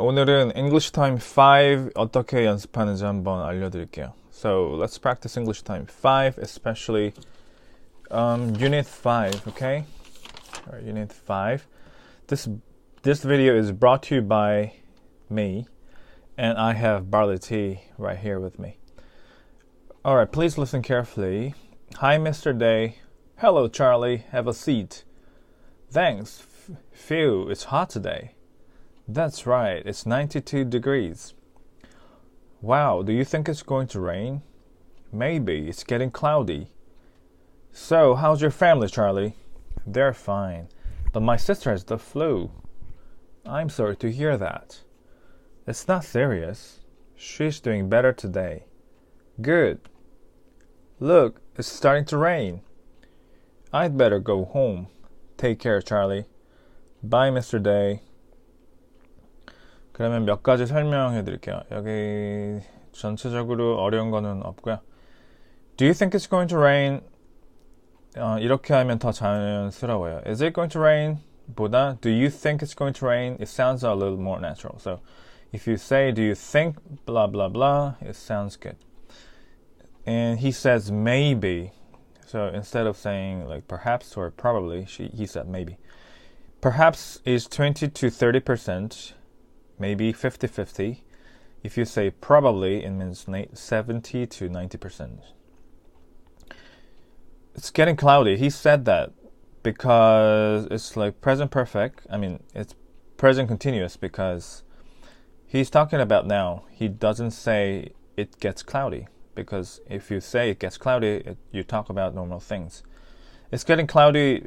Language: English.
오늘은 English Time 5 어떻게 연습하는지 한번 알려드릴게요. So let's practice English Time 5, especially um, Unit 5. Okay, All right, Unit 5. This this video is brought to you by me, and I have barley tea right here with me. All right, please listen carefully. Hi, Mr. Day. Hello, Charlie. Have a seat. Thanks. F- Phew, it's hot today. That's right, it's 92 degrees. Wow, do you think it's going to rain? Maybe, it's getting cloudy. So, how's your family, Charlie? They're fine, but my sister has the flu. I'm sorry to hear that. It's not serious. She's doing better today. Good. Look, it's starting to rain. I'd better go home. Take care, Charlie. Bye, Mr. Day. 그러면 몇 가지 설명해 드릴게요. 여기 전체적으로 어려운 거는 없고요. Do you think it's going to rain? 어, 이렇게 하면 더 자연스러워요. Is it going to rain? 보다 Do you think it's going to rain? It sounds a little more natural. So if you say Do you think blah blah blah, it sounds good. And he says maybe. So instead of saying like perhaps or probably, she, he said maybe. Perhaps is 20 to 30 percent maybe 50 50. If you say probably, it means 70 to 90%. It's getting cloudy. He said that because it's like present perfect. I mean, it's present continuous because he's talking about now. He doesn't say it gets cloudy because if you say it gets cloudy, it, you talk about normal things. It's getting cloudy